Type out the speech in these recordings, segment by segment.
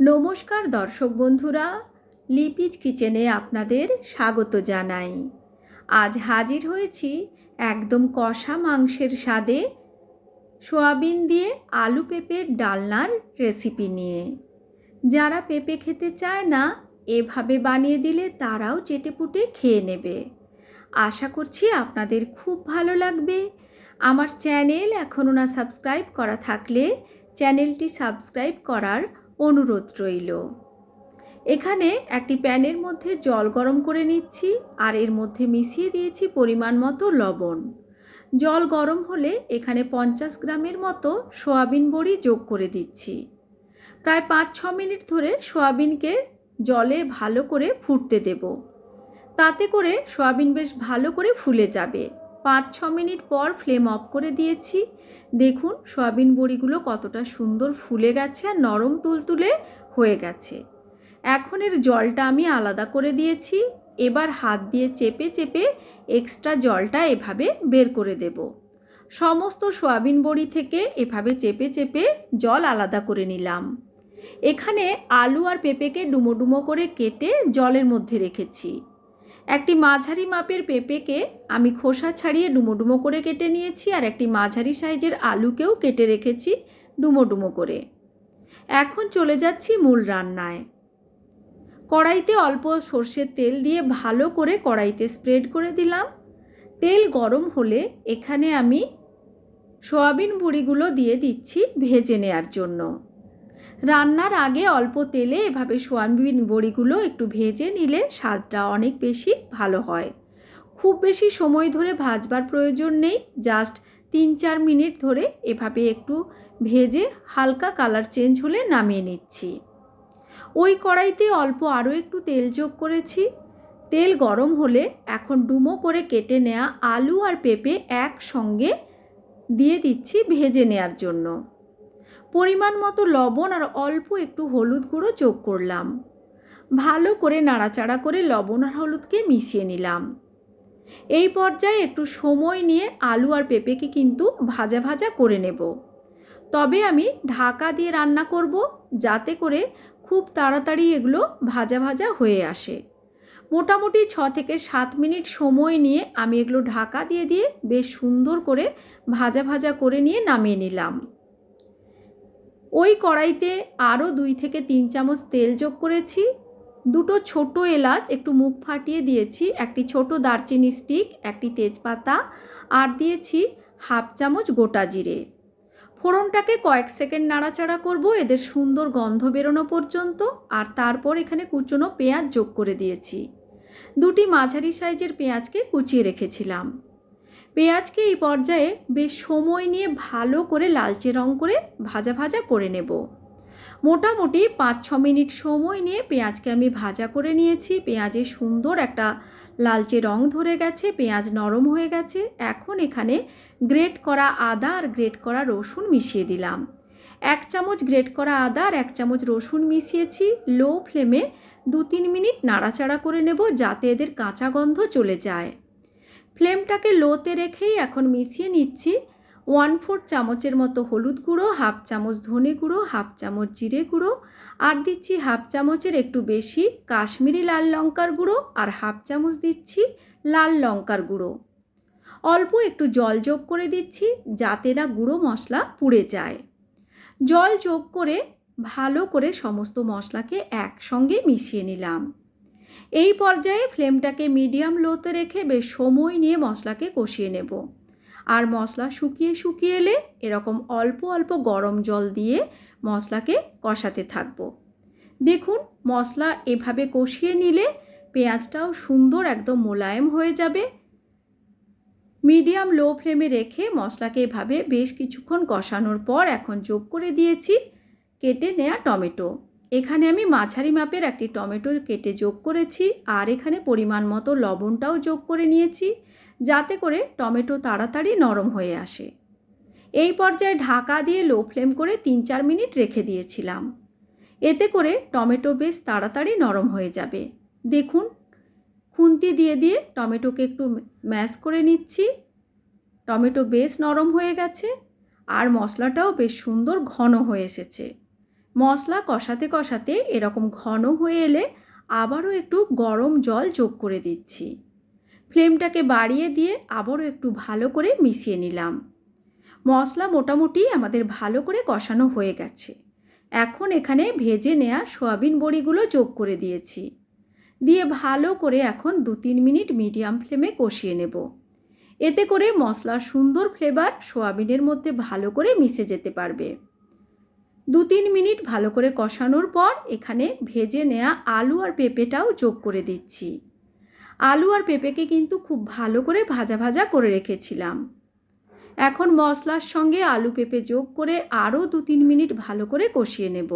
নমস্কার দর্শক বন্ধুরা, লিপিজ কিচেনে আপনাদের স্বাগত জানাই। আজ হাজির হয়েছি একদম কষা মাংসের স্বাদে সোয়াবিন দিয়ে আলু পেঁপের ডালনার রেসিপি নিয়ে। যারা পেঁপে খেতে চায় না, এভাবে বানিয়ে দিলে তারাও চেটেপুটে খেয়ে নেবে। আশা করছি আপনাদের খুব ভালো লাগবে। আমার চ্যানেল এখনও না সাবস্ক্রাইব করা থাকলে চ্যানেলটি সাবস্ক্রাইব করার অনুরোধ রইল। এখানে একটি প্যানের মধ্যে জল গরম করে নিচ্ছি আর এর মধ্যে মিশিয়ে দিয়েছি পরিমাণ মতো লবণ। জল গরম হলে এখানে পঞ্চাশ গ্রামের মতো সোয়াবিন বড়ি যোগ করে দিচ্ছি। প্রায় পাঁচ ছ মিনিট ধরে সোয়াবিনকে জলে ভালো করে ফুটতে দেব। তাতে করে সোয়াবিন বেশ ভালো করে ফুলে যাবে। পাঁচ ছ মিনিট পর ফ্লেম অফ করে দিয়েছি। দেখুন, সয়াবিন বড়িগুলো কতটা সুন্দর ফুলে গেছে আর নরম তুলতুলে হয়ে গেছে। এখন এর জলটা আমি আলাদা করে দিয়েছি। এবার হাত দিয়ে চেপে চেপে এক্সট্রা জলটা এভাবে বের করে দেব। সমস্ত সয়াবিন বড়ি থেকে এভাবে চেপে চেপে জল আলাদা করে নিলাম। এখানে আলু আর পেঁপেকে ডুমো ডুমো করে কেটে জলের মধ্যে রেখেছি। একটি মাঝারি মাপের পেঁপেকে আমি খোসা ছাড়িয়ে ডুমো করে কেটে নিয়েছি আর একটি মাঝারি সাইজের আলুকেও কেটে রেখেছি ডুমো করে। এখন চলে যাচ্ছি মূল রান্নায়। কড়াইতে অল্প সর্ষের তেল দিয়ে ভালো করে কড়াইতে স্প্রেড করে দিলাম। তেল গরম হলে এখানে আমি সোয়াবিন বড়িগুলো দিয়ে দিচ্ছি ভেজে নেওয়ার জন্য। রান্নার আগে অল্প তেলে এভাবে সোয়াবিন বড়িগুলো একটু ভেজে নিলে স্বাদটা অনেক বেশি ভালো হয়। খুব বেশি সময় ধরে ভাজবার প্রয়োজন নেই, জাস্ট তিন চার মিনিট ধরে এভাবে একটু ভেজে হালকা কালার চেঞ্জ হলে নামিয়ে নিচ্ছি। ওই কড়াইতে অল্প আরও একটু তেল যোগ করেছি। তেল গরম হলে এখন ডুমো করে কেটে নেওয়া আলু আর পেঁপে একসঙ্গে দিয়ে দিচ্ছি ভেজে নেওয়ার জন্য। পরিমাণ মতো লবণ আর অল্প একটু হলুদ গুঁড়ো যোগ করলাম। ভালো করে নাড়াচাড়া করে লবণ আর হলুদকে মিশিয়ে নিলাম। এই পর্যায়ে একটু সময় নিয়ে আলু আর পেঁপেকে কিন্তু ভাজা ভাজা করে নেব। তবে আমি ঢাকা দিয়ে রান্না করব যাতে করে খুব তাড়াতাড়ি এগুলো ভাজা ভাজা হয়ে আসে। মোটামুটি ছ থেকে সাত মিনিট সময় নিয়ে আমি এগুলো ঢাকা দিয়ে দিয়ে বেশ সুন্দর করে ভাজা ভাজা করে নিয়ে নামিয়ে নিলাম। ওই কড়াইতে আরও দুই থেকে তিন চামচ তেল যোগ করেছি। দুটো ছোট এলাচ একটু মুখ ফাটিয়ে দিয়েছি, একটি ছোট দারচিনি স্টিক, একটি তেজপাতা, আর দিয়েছি হাফ চামচ গোটা জিরে। ফোড়নটাকে কয়েক সেকেন্ড নাড়াচাড়া করব, এদের সুন্দর গন্ধ বেরোনো পর্যন্ত, আর তারপর এখানে কুচনো পেঁয়াজ যোগ করে দিয়েছি। দুটি মাঝারি সাইজের পেঁয়াজকে কুচিয়ে রেখেছিলাম। পেঁয়াজকে এই পর্যায়ে বেশ সময় নিয়ে ভালো করে লালচে রং করে ভাজা ভাজা করে নেব। মোটামুটি পাঁচ ছ মিনিট সময় নিয়ে পেঁয়াজকে আমি ভাজা করে নিয়েছি। পেঁয়াজে সুন্দর একটা লালচে রং ধরে গেছে, পেঁয়াজ নরম হয়ে গেছে। এখন এখানে গ্রেট করা আদা আর গ্রেট করা রসুন মিশিয়ে দিলাম। এক চামচ গ্রেট করা আদা আর এক চামচ রসুন মিশিয়েছি। লো ফ্লেমে দু তিন মিনিট নাড়াচাড়া করে নেব যাতে এদের কাঁচা গন্ধ চলে যায়। ফ্লেমটাকে লোতে রেখেই এখন মিশিয়ে নিচ্ছি। ওয়ান ফোর চামচের মতো হলুদ গুঁড়ো, হাফ চামচ ধনে গুঁড়ো, হাফ চামচ জিরে গুঁড়ো আর দিচ্ছি হাফ চামচের একটু বেশি কাশ্মীরি লাল লঙ্কার গুঁড়ো আর হাফ চামচ দিচ্ছি লাল লঙ্কার গুঁড়ো। অল্প একটু জল যোগ করে দিচ্ছি যাতে না গুঁড়ো মশলা পুড়ে যায়। জল যোগ করে ভালো করে সমস্ত মশলাকে একসঙ্গে মিশিয়ে নিলাম। এই পর্যায়ে ফ্লেমটাকে মিডিয়াম লোতে রেখে বেশ সময় নিয়ে মশলাকে কষিয়ে নেব। আর মশলা শুকিয়ে শুকিয়ে এলে এরকম অল্প অল্প গরম জল দিয়ে মশলাকে কষাতে থাকব। দেখুন, মশলা এভাবে কষিয়ে নিলে পেঁয়াজটাও সুন্দর একদম মোলায়েম হয়ে যাবে। মিডিয়াম লো ফ্লেমে রেখে মশলাকে এভাবে বেশ কিছুক্ষণ কষানোর পর এখন যোগ করে দিয়েছি কেটে নেওয়া টমেটো। এখানে আমি মাঝারি মাপের একটি টমেটো কেটে যোগ করেছি, আর এখানে পরিমাণ মতো লবণটাও যোগ করে নিয়েছি, যাতে করে টমেটো তাড়াতাড়ি নরম হয়ে আসে। এই পর্যায়ে ঢাকা দিয়ে লো ফ্লেম করে তিন চার মিনিট রেখে দিয়েছিলাম। এতে করে টমেটো বেশ তাড়াতাড়ি নরম হয়ে যাবে। দেখুন, খুন্তি দিয়ে দিয়ে টমেটোকে একটু স্ম্যাশ করে নিচ্ছি। টমেটো বেশ নরম হয়ে গেছে, আর মশলাটাও বেশ সুন্দর ঘন হয়ে এসেছে। মশলা কষাতে কষাতে এরকম ঘন হয়ে এলে আবারও একটু গরম জল যোগ করে দিচ্ছি। ফ্লেমটাকে বাড়িয়ে দিয়ে আবারও একটু ভালো করে মিশিয়ে নিলাম। মশলা মোটামুটি আমাদের ভালো করে কষানো হয়ে গেছে। এখন এখানে ভেজে নেওয়া সয়াবিন বড়িগুলো যোগ করে দিয়েছি। দিয়ে ভালো করে এখন দু তিন মিনিট মিডিয়াম ফ্লেমে কষিয়ে নেব। এতে করে মশলার সুন্দর ফ্লেভার সোয়াবিনের মধ্যে ভালো করে মিশে যেতে পারবে। দু তিন মিনিট ভালো করে কষানোর পর এখানে ভেজে নেওয়া আলু আর পেঁপেটাও যোগ করে দিচ্ছি। আলু আর পেঁপেকে কিন্তু খুব ভালো করে ভাজা ভাজা করে রেখেছিলাম। এখন মশলার সঙ্গে আলু পেঁপে যোগ করে আরও দু তিন মিনিট ভালো করে কষিয়ে নেব।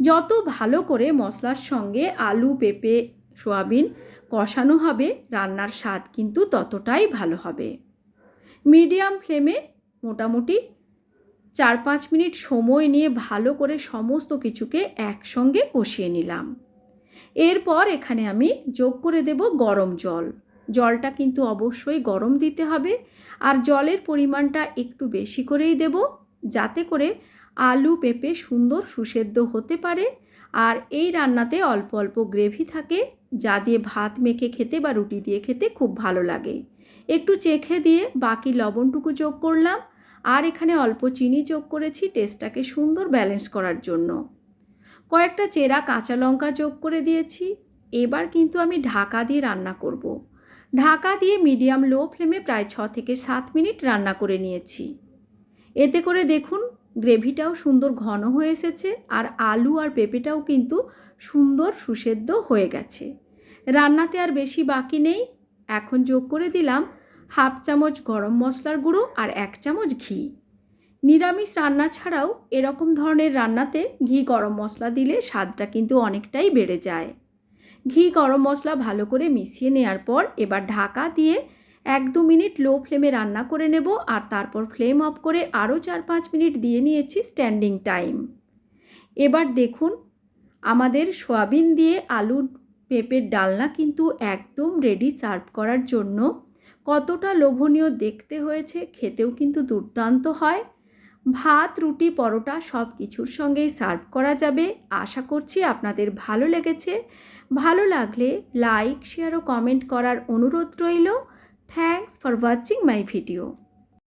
যত ভালো করে মশলার সঙ্গে আলু, পেঁপে, সোয়াবিন কষানো হবে, রান্নার স্বাদ কিন্তু ততটাই ভালো হবে। মিডিয়াম ফ্লেমে মোটামুটি চার পাঁচ মিনিট সময় নিয়ে ভালো করে সমস্ত কিছুকে একসঙ্গে কষিয়ে নিলাম। এরপর এখানে আমি যোগ করে দেব গরম জল। জলটা কিন্তু অবশ্যই গরম দিতে হবে আর জলের পরিমাণটা একটু বেশি করেই দেব যাতে করে আলু পেঁপে সুন্দর সুসেদ্ধ হতে পারে আর এই রান্নাতে অল্প অল্প গ্রেভি থাকে যা দিয়ে ভাত মেখে খেতে বা রুটি দিয়ে খেতে খুব ভালো লাগে। একটু চেখে দিয়ে বাকি লবণটুকু যোগ করলাম। আর এখানে অল্প চিনি যোগ করেছি টেস্টটাকে সুন্দর ব্যালেন্স করার জন্য। কয়েকটা চেরা কাঁচা লঙ্কা যোগ করে দিয়েছি। এবার কিন্তু আমি ঢাকা দিয়ে রান্না করব। ঢাকা দিয়ে মিডিয়াম লো ফ্লেমে প্রায় ছ থেকে সাত মিনিট রান্না করে নিয়েছি। এতে করে দেখুন গ্রেভিটাও সুন্দর ঘন হয়ে এসেছে আর আলু আর পেঁপেটাও কিন্তু সুন্দর সুসেদ্ধ হয়ে গেছে। রান্নাতে আর বেশি বাকি নেই। এখন যোগ করে দিলাম হাফ চামচ গরম মশলার গুঁড়ো আর এক চামচ ঘি। নিরামিষ রান্না ছাড়াও এরকম ধরনের রান্নাতে ঘি গরম মশলা দিলে স্বাদটা কিন্তু অনেকটাই বেড়ে যায়। ঘি গরম মশলা ভালো করে মিশিয়ে নেওয়ার পর এবার ঢাকা দিয়ে এক দু মিনিট লো ফ্লেমে রান্না করে নেব আর তারপর ফ্লেম অফ করে আরও চার পাঁচ মিনিট দিয়ে নিয়েছি স্ট্যান্ডিং টাইম। এবার দেখুন, আমাদের সয়াবিন দিয়ে আলু পেঁপের ডালনা কিন্তু একদম রেডি সার্ভ করার জন্য কতটা লোভনীয় দেখতে হয়েছে খেতেও কিন্তু দুর্দান্ত হয়। ভাত, রুটি, পরোটা সব কিছুর সঙ্গেই সার্ভ করা যাবে। আশা করছি আপনাদের ভালো লেগেছে। ভালো লাগলে লাইক, শেয়ার ও কমেন্ট করার অনুরোধ রইল। Thanks for watching my video.